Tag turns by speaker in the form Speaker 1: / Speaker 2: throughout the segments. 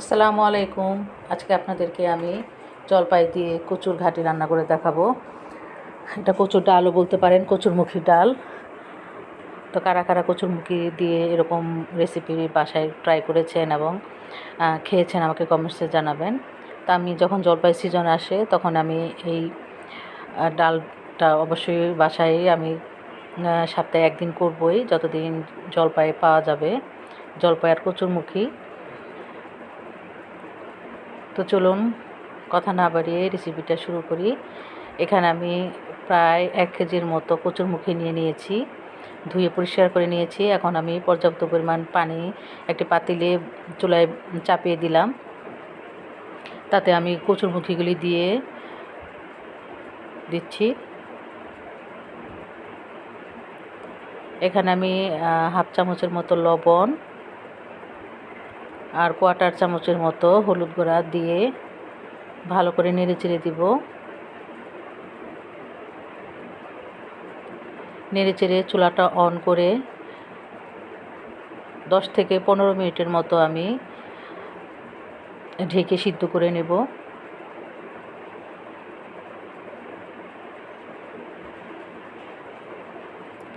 Speaker 1: আসসালামু আলাইকুম। আজকে আপনাদেরকে আমি জলপাই দিয়ে কচুর ঘাটি রান্না করে দেখাবো। এটা কচুর ডালও বলতে পারেন কচুরমুখী ডাল। তো কারা কারা কচুরমুখী দিয়ে এরকম রেসিপি বাসায় ট্রাই করেছেন এবং খেয়েছেন আমাকে কমেন্টসে জানাবেন। তা আমি যখন জলপাই সিজন আসে, তখন আমি এই ডালটা অবশ্যই বাসায় আমি সপ্তাহে একদিন করবই, যতদিন জলপাই পাওয়া যাবে। জলপাই আর কচুরমুখী তো চলুন কথা না বাড়িয়ে রেসিপিটা শুরু করি। এখানে আমি প্রায় এক কেজির মতো কচুর কচুরমুখী নিয়ে নিয়েছি। ধুয়ে পরিষ্কার করে নিয়েছি। এখন আমি পর্যাপ্ত পরিমাণ পানি একটি পাতিলে চুলায় চাপিয়ে দিলাম। তাতে আমি কচুরমুখীগুলি দিয়ে দিচ্ছি। এখানে আমি হাফ চামচের মতো লবণ আর কোয়াটার চামচের মতো হলুদ গুঁড়া দিয়ে ভালো করে নেড়ে চেড়ে দিব। নেড়ে চেড়ে চুলাটা অন করে দশ থেকে পনেরো মিনিটের মতো আমি ঢেকে সিদ্ধ করে নেব।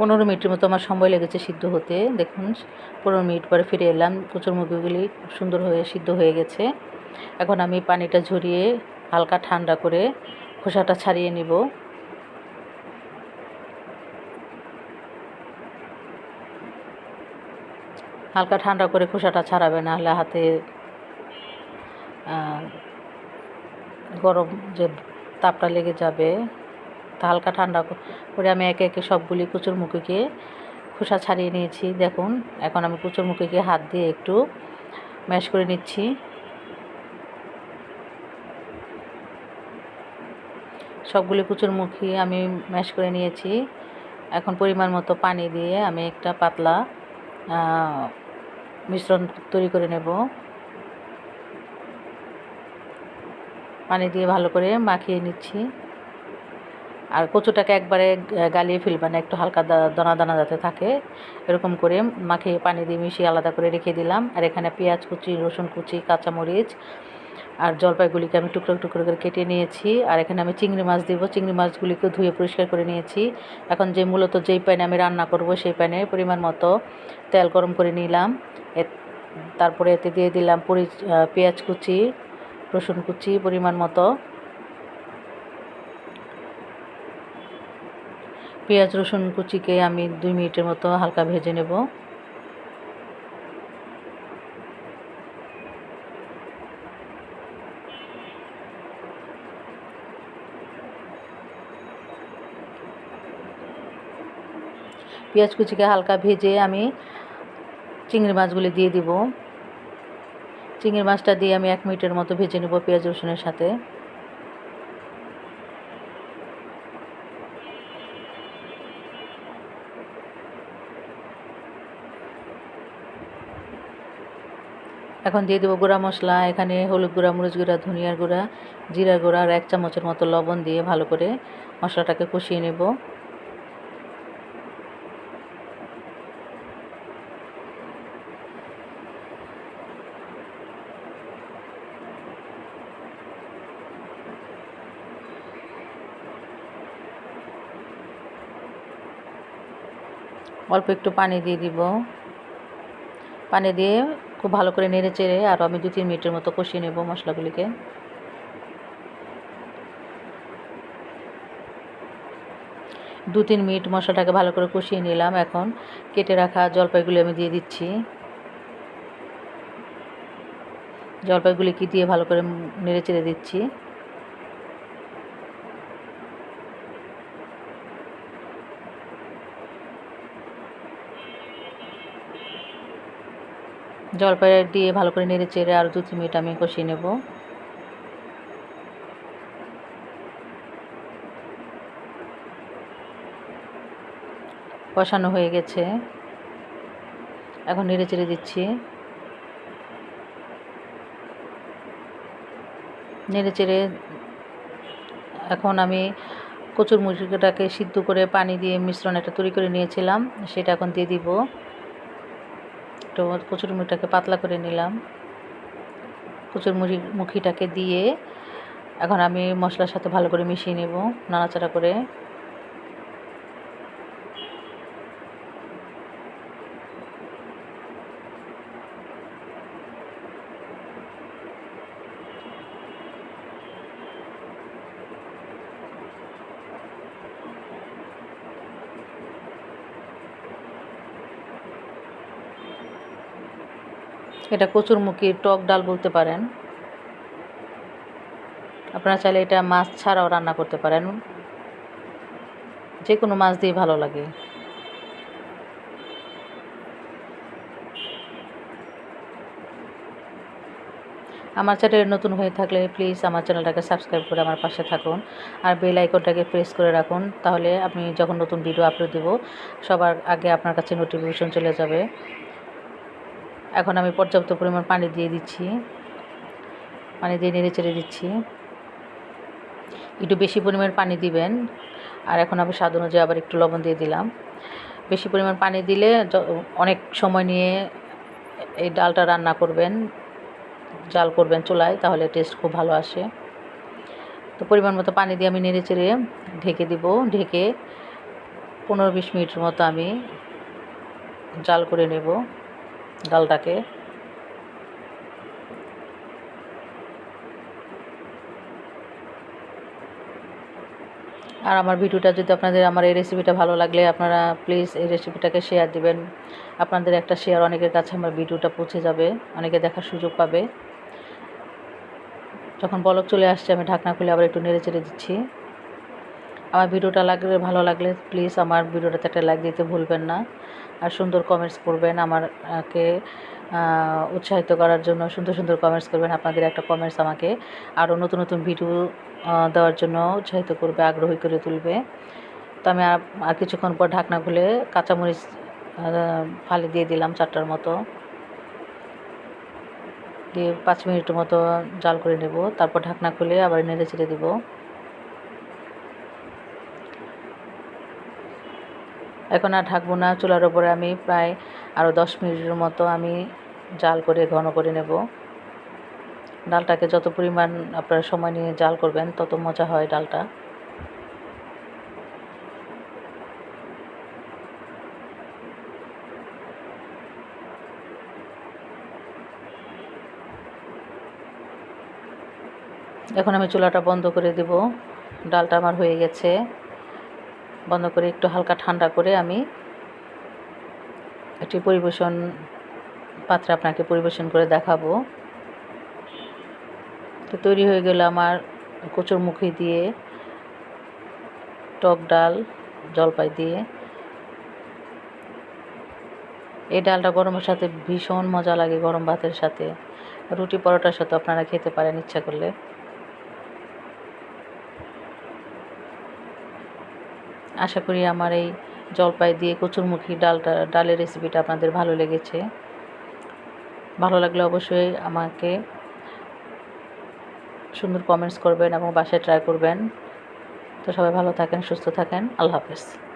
Speaker 1: পনেরো মিনিটের মতো আমার সময় লেগেছে সিদ্ধ হতে। দেখুন, পনেরো মিনিট পরে ফিরে এলাম। কচুর মুরগিগুলি সুন্দর হয়ে সিদ্ধ হয়ে গেছে। এখন আমি পানিটা ঝরিয়ে হালকা ঠান্ডা করে খোসাটা ছাড়িয়ে নিব। হালকা ঠান্ডা করে খোসাটা ছাড়াবে না হলে হাতে গরম যে তাপটা লেগে যাবে। হালকা ঠান্ডা করে আমি একে একে সবগুলি কুচুরমুখিকে খোসা ছাড়িয়ে নিয়েছি। দেখুন, এখন আমি কুচুরমুখিকে হাত দিয়ে একটু ম্যাশ করে নিচ্ছি। সবগুলি কুচুরমুখী আমি ম্যাশ করে নিয়েছি। এখন পরিমাণ মতো পানি দিয়ে আমি একটা পাতলা মিশ্রণ তৈরি করে নেব। পানি দিয়ে ভালো করে মাখিয়ে নিচ্ছি। আর কচুটাকে একবারে গালিয়ে ফেলবে না, একটু হালকা দানা দানা যাতে থাকে, এরকম করে মাখিয়ে পানি দিয়ে মিশিয়ে আলাদা করে রেখে দিলাম। আর এখানে পেঁয়াজ কুচি, রসুন কুচি, কাঁচামরিচ আর জলপাইগুলিকে আমি টুকরো টুকরো করে কেটে নিয়েছি। আর এখানে আমি চিংড়ি মাছ দিব, চিংড়ি মাছগুলিকে ধুয়ে পরিষ্কার করে নিয়েছি। এখন যে মূলত যেই প্যানে আমি রান্না করব, সেই প্যানে পরিমাণ মতো তেল গরম করে নিলাম। তারপরে এতে দিয়ে দিলাম পরি পেঁয়াজ কুচি, রসুন কুচি পরিমাণ মতো। পেঁয়াজ, রসুন, কুচিকে আমি দুই মিনিটের মতো হালকা ভেজে নেব। পেঁয়াজ, কুচিকে হালকা ভেজে আমি চিংড়ি মাছগুলি দিয়ে দিব। চিংড়ি মাছটা দিয়ে আমি এক মিনিটের মতো ভেজে নেব পেঁয়াজ, রসুনের সাথে। এখন দিয়ে দেবো গুঁড়া মশলা, এখানে হলুদ গুঁড়া, মরিচ গুঁড়া, ধনিয়ার গুঁড়া জিরা গুঁড়া আর এক চামচের মতো লবণ দিয়ে ভালো করে মশলাটাকে কষিয়ে নেব। অল্প একটু পানি দিয়ে দিব। পানি দিয়ে খুব ভালো করে নেড়ে চেড়ে আরও আমি দু তিন মিনিটের মতো কষিয়ে নেব মশলাগুলিকে। দু তিন মিনিট মশলাটাকে ভালো করে কষিয়ে নিলাম। এখন কেটে রাখা জলপাইগুলি আমি দিয়ে দিচ্ছি। জলপাইগুলি কি দিয়ে ভালো করে নেড়ে চেড়ে দিচ্ছি। জলপাই দিয়ে ভালো করে নেড়ে চেড়ে আর দু তিন মিনিট আমি কষিয়ে নেব। কষানো হয়ে গেছে। এখন নেড়ে চেড়ে দিচ্ছি। নেড়ে চেড়ে এখন আমি কচুর মুরগিটাকে সিদ্ধ করে পানি দিয়ে মিশ্রণ একটা তৈরি করে নিয়েছিলাম, সেটা এখন দিয়ে দিব। একটু কচুর মুড়িটাকে পাতলা করে নিলাম। কচুর মুড়ি মুখিটাকে দিয়ে এখন আমি মশলার সাথে ভালো করে মিশিয়ে নেব, নাড়াচাড়া করে। এটা কচুরমুখির টক ডাল বলতে পারেন। আপনারা চাইলে এটা মাছ ছাড়াও রান্না করতে পারেন। যে কোনো মাছ দিয়ে ভালো লাগে। আমার চ্যানেল নতুন হয়ে থাকলে প্লিজ আমার চ্যানেলটাকে সাবস্ক্রাইব করে আমার পাশে থাকুন। আর বেল আইকনটাকে প্রেস করে রাখুন। তাহলে আমি যখন নতুন ভিডিও আপলোড দেব, সবার আগে আপনার কাছে নোটিফিকেশন চলে যাবে। এখন আমি পর্যাপ্ত পরিমাণ পানি দিয়ে দিচ্ছি। পানি দিয়ে নেড়ে চেড়ে দিচ্ছি। একটু বেশি পরিমাণ পানি দিবেন। আর এখন আমি স্বাদ অনুযায়ী আবার একটু লবণ দিয়ে দিলাম। বেশি পরিমাণ পানি দিলে অনেক সময় নিয়ে এই ডালটা রান্না করবেন, জাল করবেন চুলায়, তাহলে টেস্ট খুব ভালো আসে। তো পরিমাণ মতো পানি দিয়ে আমি নেড়ে চেড়ে ঢেকে দিব। ঢেকে পনেরো বিশ মিনিটের মতো আমি জাল করে নেব। ডালটাকে। আর আমার ভিডিওটা যদি আপনাদের, আমার এই রেসিপিটা ভালো লাগলে আপনারা প্লিজ এই রেসিপিটাকে শেয়ার দিবেন। আপনাদের একটা শেয়ার অনেকের কাছে আমার ভিডিওটা পৌঁছে যাবে, অনেকে দেখার সুযোগ পাবে। যখন বলক চলে আসছে, আমি ঢাকনা খুলে আবার একটু নেড়ে চেড়ে দিচ্ছি। আমার ভিডিওটা লাগলে, ভালো লাগলে প্লিজ আমার ভিডিওটাতে একটা লাইক দিতে ভুলবেন না। আর সুন্দর কমেন্টস করবেন আমারকে উৎসাহিত করার জন্য সুন্দর সুন্দর কমেন্টস করবেন আপনাদের একটা কমেন্টস আমাকে। আরও নতুন নতুন ভিডিও দেওয়ার জন্য উৎসাহিত করবে, আগ্রহী করে তুলবে। তো আমি আর কিছুক্ষণ পর ঢাকনা খুলে কাঁচামরিচ ফালি দিয়ে দিলাম চারটার মতো। দিয়ে পাঁচ মিনিটের মতো জাল করে নেব। তারপর ঢাকনা খুলে আবার নেড়ে ছেড়ে দেবো। এখন আর ঢাকবো না, চুলার ওপরে আমি প্রায় আরও দশ মিনিটের মতো আমি জাল করে ঘন করে নেব। ডালটাকে যত পরিমাণ আপনারা সময় নিয়ে জাল করবেন, তত মজা হয় ডালটা। এখন আমি চুলাটা বন্ধ করে দেব। ডালটা আমার হয়ে গেছে। বন্ধ করে একটু হালকা ঠান্ডা করে আমি একটি পরিবেশন পাত্রে আপনাকে পরিবেশন করে দেখাবো। তো তৈরি হয়ে গেল আমার কচুর মুখি দিয়ে টক ডাল, জলপাই দিয়ে। এই ডালটা গরমের সাথে ভীষণ মজা লাগে গরম ভাতের সাথে। রুটি পরোটার সাথে আপনারা খেতে পারেন ইচ্ছা করলে। আশা করি আমার এই জলপাই দিয়ে কচুরমুখী ডালটা, ডালের রেসিপিটা আপনাদের ভালো লেগেছে। ভালো লাগলে অবশ্যই আমাকে সুন্দর কমেন্টস করবেন এবং বাসায় ট্রাই করবেন। তো সবাই ভালো থাকেন, সুস্থ থাকেন। আল্লাহ হাফেজ।